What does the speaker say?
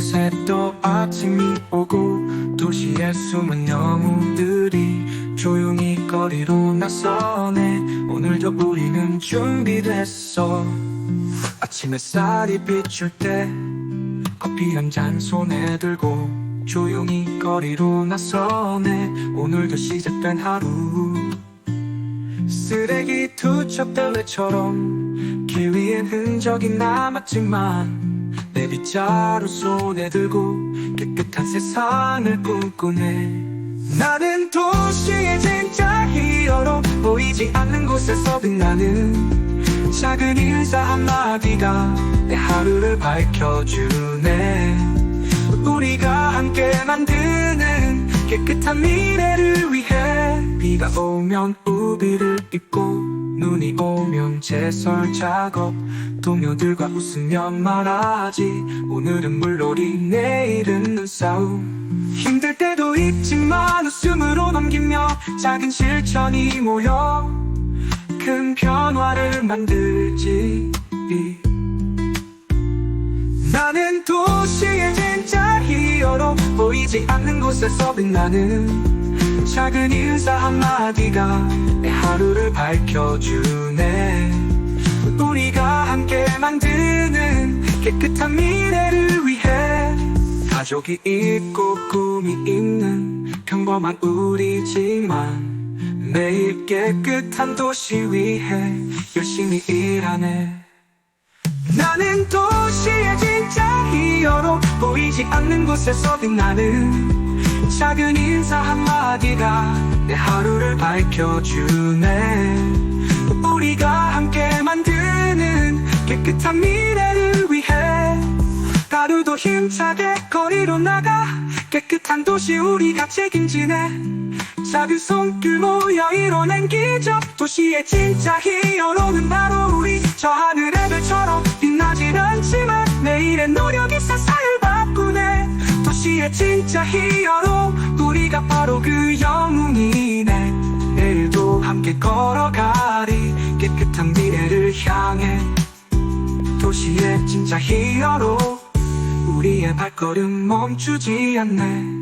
어느새 또 아침이 오고 도시의 숨은 영웅들이 조용히 거리로 나서네. 오늘도 우리는 준비됐어. 아침 햇살이 비출 때 커피 한 잔 손에 들고 조용히 거리로 나서네. 오늘도 시작된 하루. 쓰레기 투척 대회처럼 길 위엔 흔적이 남았지만 내 빗자루 손에 들고 깨끗한 세상을 꿈꾸네. 나는 도시의 진짜 히어로 보이지 않는 곳에서 빛나는 작은 인사 한마디가 내 하루를 밝혀주네. 우리가 함께 만드는 깨끗한 미래를 위해 비가 오면 우비를 입고 눈이 오면 제설 작업. 동료들과 웃으며 말하지. 오늘은 물놀이 내일은 눈싸움. 힘들 때도 있지만 웃음으로 넘기며 작은 실천이 모여 큰 변화를 만들지. 나는 도시의 진짜 히어로. 보이지 않는 곳에서 빛나는 작은 인사 한마디가 내 하루를 밝혀주네. 우리가 함께 만드는 깨끗한 미래를 위해 가족이 있고 꿈이 있는 평범한 우리지만 매일 깨끗한 도시 위해 열심히 일하네. 나는 도시의 진짜 히어로 보이지 않는 곳에서 빛나는 작은 인사 한마디가 내 하루를 밝혀주네. 우리가 함께 만드는 깨끗한 미래를 위해 하루도 힘차게 거리로 나가 깨끗한 도시 우리가 책임지네. 작은 손길 모여 이뤄낸 기적 도시의 진짜 히어로는 바로 우리 저 하늘의 별처럼 빛나진 않지만 내일의 노력이 세상을 도시의 진짜 히어로. 우리가 바로 그 영웅이네 내일도 함께 걸어가리. 깨끗한 미래를 향해. 도시의 진짜 히어로. 우리의 발걸음 멈추지 않네